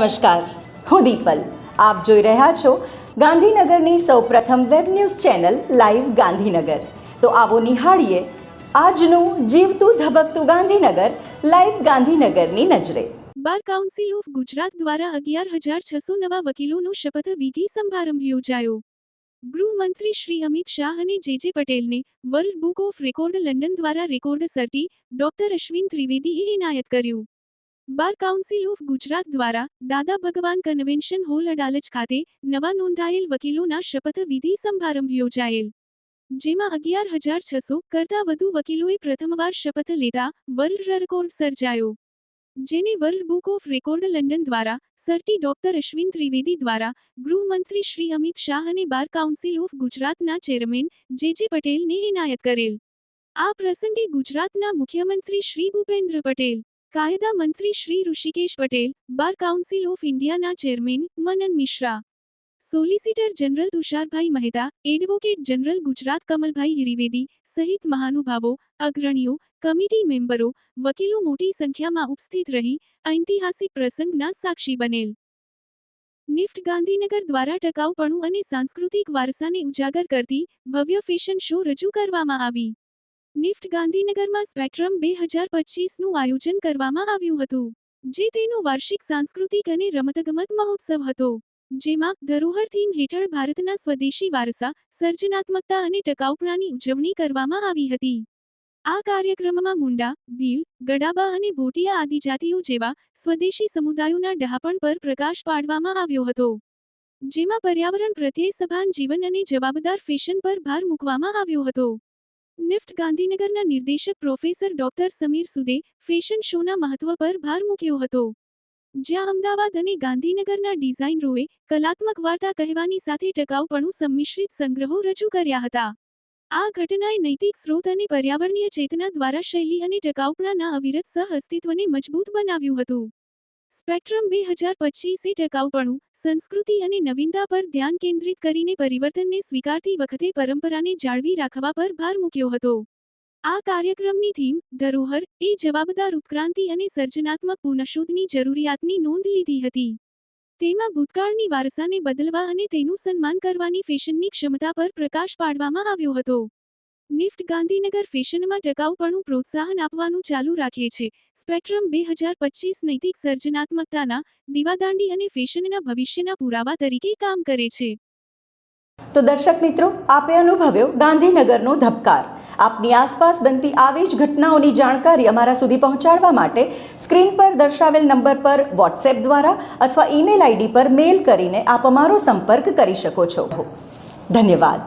નમસ્કાર, હું દીપલ. આપ જોઈ રહ્યા છો ગાંધીનગરની સૌપ્રથમ web news channel live Gandhinagar. તો આવો નિહાળીએ આજનું જીવતું ધબકતું ગાંધીનગર, લાઈવ ગાંધીનગરની નજરે. બાર કાઉન્સિલ ઓફ ગુજરાત દ્વારા અગિયાર હજાર છસો નવા વકીલોનો શપથવિધિ સમારંભ યોજાયો. ગૃહમંત્રી શ્રી અમિત શાહ અને જે જે પટેલને world book of record London દ્વારા રેકોર્ડ સર્ટી ડોક્ટર અશ્વિન ત્રિવેદીએ એનાયત કર્યું. બાર કાઉન્સિલ ઓફ ગુજરાત દ્વારા દાદા ભગવાન કન્વેન્શન હોલ અડાલજ ખાતે નવા નોંધાયેલ વકીલોના શપથવિધિ સમારંભ યોજાયેલ. જેમાં અગિયાર હજાર છસો કરતાં વધુ વકીલોએ પ્રથમવાર શપથ લેતા વર્લ્ડ રેકોર્ડ સર્જાયો. જેને world book of record London દ્વારા સર્ટી ડોક્ટર અશ્વિન ત્રિવેદી દ્વારા ગૃહમંત્રી શ્રી અમિત શાહ અને બાર કાઉન્સિલ ઓફ ગુજરાતના ચેરમેન જે જે પટેલને એનાયત કરેલ. આ પ્રસંગે ગુજરાતના મુખ્યમંત્રી શ્રી ભૂપેન્દ્ર પટેલ કાયદા મંત્રી Shri Rushikesh Patel, bar council of ઇન્ડિયાના chairman Manan Mishra, solicitor general Tusharbhai Mehta, advocate general Gujarat Kamalbhai Trivedi સહિત મહાનુભાવો, અગ્રણીઓ, કમિટી મેમ્બરો, વકીલો મોટી સંખ્યામાં ઉપસ્થિત રહી ઐતિહાસિક પ્રસંગના સાક્ષી બનેલ. નિફ્ટ ગાંધીનગર દ્વારા ટકાઉપણું અને સાંસ્કૃતિક વારસાને ઉજાગર કરતી ભવ્ય ફેશન શો રજૂ કરવામાં આવી. નિફ્ટ ગાંધીનગરમાં સ્પેક્ટ્રમ બે હજાર પચીસનું આયોજન કરવામાં આવ્યું હતું, જે તેનો વાર્ષિક સાંસ્કૃતિક અને રમતગમત મહોત્સવ હતો, જેમાં ધરોહર થીમ હેઠળ ભારતના સ્વદેશી વારસા, સર્જનાત્મકતા અને ટકાઉપણાની ઉજવણી કરવામાં આવી હતી. આ કાર્યક્રમમાં મુંડા, ભીલ, ગડાબા અને ભોટિયા આદિજાતિઓ જેવા સ્વદેશી સમુદાયોના ડહાપણ પર પ્રકાશ પાડવામાં આવ્યો હતો, જેમાં પર્યાવરણ પ્રત્યે સભાન જીવન અને જવાબદાર ફેશન પર ભાર મૂકવામાં આવ્યો હતો. નિફ્ટ ગાંધીનગરના નિર્દેશક પ્રોફેસર ડોક્ટર સમીર સુદે ફેશન શોના મહત્વ પર ભાર મૂક્યો હતો. જ્યાં અમદાવાદ અને ગાંધીનગરના ડિઝાઇનરોએ કલાત્મક વાર્તા કહેવાની સાથે ટકાઉપણું સંમિશ્રિત સંગ્રહો રજૂ કર્યા હતા. આ ઘટનાએ નૈતિક સ્રોત અને પર્યાવરણીય ચેતના દ્વારા શૈલી અને ટકાઉપણાના અવિરત સહ અસ્તિત્વને મજબૂત બનાવ્યું હતું. સ્પેક્ટ્રમ બે હજાર પચીસે ટકાઉપણું, સંસ્કૃતિ અને નવીનતા પર ધ્યાન કેન્દ્રિત કરીને પરિવર્તનને સ્વીકારતી વખતે પરંપરાને જાળવી રાખવા પર ભાર મૂક્યો હતો. આ કાર્યક્રમની થીમ, ધરોહર, એ જવાબદાર ઉત્ક્રાંતિ અને સર્જનાત્મક પુનઃશોધની જરૂરિયાતની નોંધ લીધી હતી. તેમાં ભૂતકાળની વારસાને બદલવા અને તેનું સન્માન કરવાની ફેશનની ક્ષમતા પર પ્રકાશ પાડવામાં આવ્યો હતો. નિફ્ટ ગાંધીનગર ફેશનમાં ટકાઉપણું પ્રોત્સાહન આપવાનું ચાલુ રાખે છે. સ્પેક્ટ્રમ બે હજાર પચીસ નૈતિક સર્જનાત્મકતાના દીવાદાંડી અને ફેશનના ભવિષ્યના પુરાવા તરીકે કામ કરે છે. તો દર્શક મિત્રો, આપે અનુભવ્યો ગાંધીનગરનો ધબકાર. આપની આસપાસ બનતી આવી જ ઘટનાઓની જાણકારી અમારા સુધી પહોંચાડવા માટે સ્ક્રીન પર દર્શાવેલ નંબર પર વોટ્સએપ દ્વારા અથવા ઈમેલ આઈડી પર મેલ કરીને આપ અમારો સંપર્ક કરી શકો છો. ધન્યવાદ.